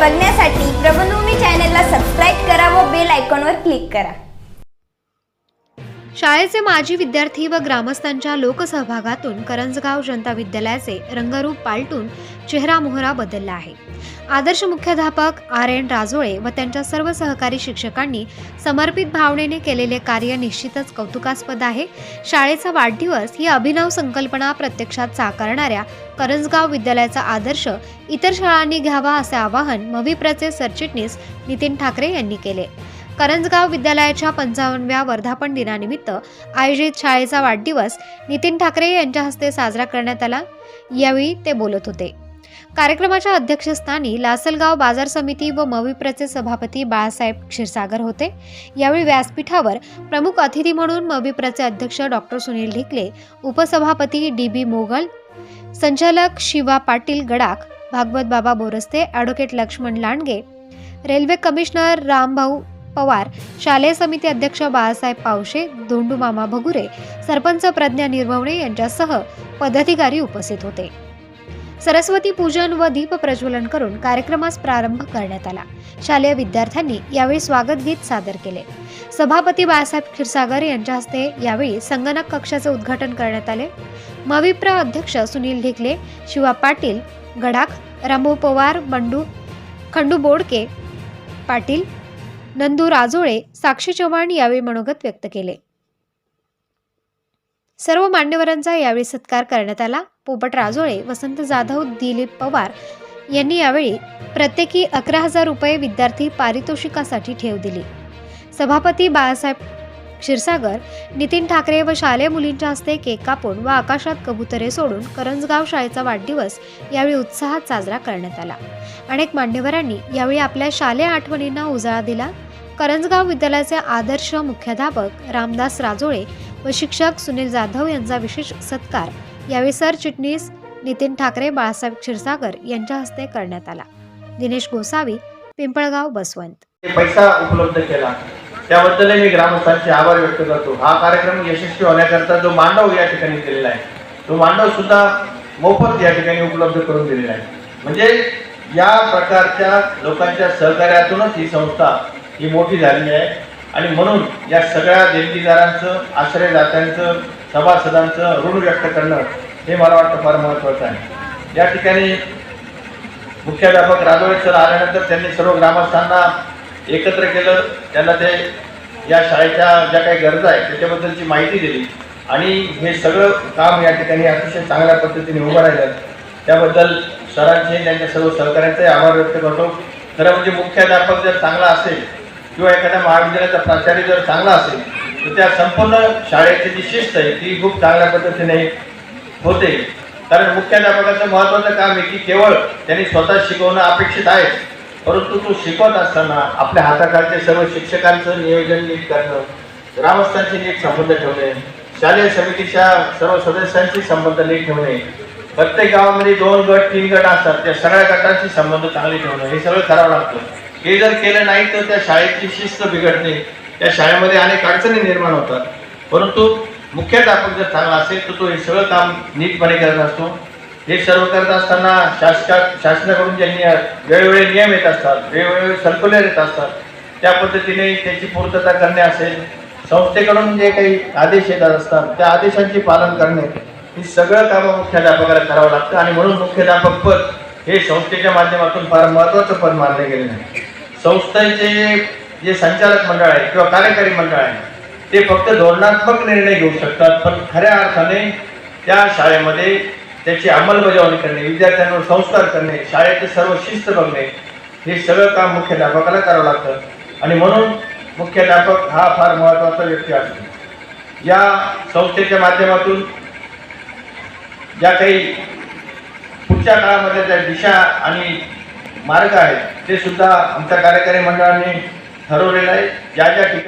बघण्यासाठी प्रबंधभूमी चॅनलला सबस्क्राईब करा व बेल आयकॉनवर क्लिक करा. शाळेचे माजी विद्यार्थी व ग्रामस्थांच्या लोकसहभागातून करंजगाव जनता विद्यालयाचे रंगरूप पालटून चेहरा मोहरा बदलला आहे. आदर्श मुख्याध्यापक आर एन राजोळे व त्यांच्या सर्व सहकारी शिक्षकांनी समर्पित भावनेने केलेले कार्य निश्चितच कौतुकास्पद आहे. शाळेचा वाढदिवस ही अभिनव संकल्पना प्रत्यक्षात साकारणाऱ्या करंजगाव विद्यालयाचा आदर्श इतर शाळांनी घ्यावा असे आवाहन मविप्रचे सरचिटणीस नितीन ठाकरे यांनी केले. करंजगाव विद्यालयाच्या पंचावन्नव्या वर्धापन दिनानिमित्त आयोजित शाळेचा वाढदिवस नितीन ठाकरे यांच्या हस्ते साजरा करण्यात आला. यावेळी ते बोलत होते. कार्यक्रमाच्या अध्यक्षस्थानी लासलगाव बाजार समिती व मविप्रचे सभापती बाळासाहेब क्षीरसागर होते. यावेळी व्यासपीठावर प्रमुख अतिथी म्हणून मविप्रचे अध्यक्ष डॉक्टर सुनील ढिकले उपसभापती डी बी मोगल संचालक Shiva Patil Gadakh Bhagwat Baba Boraste advocate Laxman Landge railway commissioner Rambhau Pawar शालेय समिती अध्यक्ष बाळासाहेब पावशे धोंडूमामा भगुरे सरपंच प्रज्ञा निर्भवणे यांच्यासह पदाधिकारी उपस्थित होते. सरस्वती पूजन व दीप प्रज्वलन करून कार्यक्रमास प्रारंभ करण्यात आला. शालेय विद्यार्थ्यांनी यावेळी स्वागत गीत सादर केले. सभापती बाळासाहेब क्षीरसागर यांच्या हस्ते यावेळी संगणक कक्षाचे उद्घाटन करण्यात आले. मविप्र अध्यक्ष सुनील ढिकले शिवा पाटील गडाख रामू पवार बंडू खंडू बोडके पाटील नंदू राजोळे साक्षी चव्हाण यावेळी मनोगत व्यक्त केले. सर्व मान्यवरांचा यावेळी सत्कार करण्यात आला. पोपट राजोळे वसंत जाधव दिलीप पवार यांनी यावेळी प्रत्येकी अकरा हजार रुपये विद्यार्थी पारितोषिकासाठी ठेव दिली. सभापती बाळासाहेब क्षीरसागर नितीन ठाकरे व शालेय मुलींच्या हस्ते केक कापून व आकाशात कबुतरे सोडून करंजगाव शाळेचा वाढदिवस यावेळी उत्साहात साजरा करण्यात आला. अनेक मान्यवरांनी यावेळी आपल्या शालेय आठवणींना उजाळा दिला. करंजगाव विद्यालयाचे आदर्श मुख्याध्यापक रामदास राजोळे व शिक्षक सुनील जाधव यांचा विशेष सत्कार यावेळी सरचिटणीस नितीन ठाकरे बाळासाहेब क्षीरसागर यांच्या हस्ते करण्यात आला. दिनेश गोसावी पिंपळगाव बसवंत. पैसा उपलब्ध केला. त्याबद्दलही मी ग्रामस्थांचे आभार व्यक्त करतो. हा कार्यक्रम यशस्वी होण्याकरता जो मांडव या ठिकाणी दिलेला आहे तो मांडव सुद्धा मोफत या ठिकाणी उपलब्ध करून दिलेला आहे. म्हणजे या प्रकारच्या लोकांच्या सहकार्यातूनच ही संस्था ही मोठी झालेली आहे. आणि म्हणून या सगळ्या देणगीदारांचं आश्रयदात्यांचं सभासदांचं ऋण व्यक्त करणं हे मला वाटतं फार महत्त्वाचं आहे. या ठिकाणी मुख्याध्यापक राजोळे सर आल्यानंतर त्यांनी सर्व ग्रामस्थांना एकत्र केलं. त्यांना ते या शाळेच्या ज्या काही गरजा आहेत त्याच्याबद्दलची माहिती दिली. आणि हे सगळं काम या ठिकाणी अतिशय चांगल्या पद्धतीने उभं राहिलं. त्याबद्दल सरांचे त्यांच्या सर्व सहकाऱ्यांचे आभार व्यक्त करतो. खरं म्हणजे मुख्याध्यापक जर चांगला असेल किंवा एखाद्या महाविद्यालयाचा प्राचार्य जर चांगला असेल तर त्या संपूर्ण शाळेची जी शिस्त आहे ती खूप चांगल्या पद्धतीने होते. कारण मुख्याध्यापकाचं महत्त्वाचं काम आहे की केवळ त्यांनी स्वतः शिकवणं अपेक्षित आहे परंतु तो शिकवत असताना आपल्या हाताखालचे सर्व शिक्षकांचं नियोजन नीट करणं ग्रामस्थांशी नीट संबंध ठेवणे शालेय समितीच्या सर्व सदस्यांशी संबंध नीट ठेवणे प्रत्येक गावामध्ये दोन गट तीन गट असतात त्या सगळ्या गटांशी संबंध चांगले ठेवणं हे सगळं करावं लागतं. हे जर केलं नाही तर त्या शाळेची शिस्त बिघडते. त्या शाळेमध्ये अनेक अडचणी निर्माण होतात. परंतु मुख्याध्यापक जर चांगला असेल तर तो हे सगळं काम नीटपणे करत असतो. हे सर्व करत असताना शासका शासनाकडून जे निय वेळोवेळी नियम येत असतात वेळोवेळी सर्क्युलर येत असतात. त्या पद्धतीने त्याची पूर्तता करणे असेल संस्थेकडून जे काही आदेश येतात असतात त्या आदेशांचे पालन करणे ही सगळं कामं मुख्याध्यापकाला करावं लागतं. आणि म्हणून मुख्याध्यापक पद हे संस्थेच्या माध्यमातून फार महत्त्वाचं पद मानले गेले नाही संस्थेचे जे संचालक मंडळ आहे किंवा कार्यकारी मंडळ आहे ते फक्त धोरणात्मक निर्णय घेऊ शकतात पण खऱ्या अर्थाने त्या शाळेमध्ये त्याची अंमलबजावणी करणे विद्यार्थ्यांवर संस्कार करणे शाळेचे सर्व शिस्त बघणे हे सगळं काम मुख्याध्यापकाला करावं लागतं. आणि म्हणून मुख्याध्यापक हा फार महत्त्वाचा व्यक्ती असतो या संस्थेच्या माध्यमातून ज्या काही पुढच्या काळामध्ये त्या दिशा आणि मार्ग आहेत ते सुद्धा आमच्या कार्यकारी मंडळाने ठरवलेलं आहे. ज्या ज्या ठिकाणी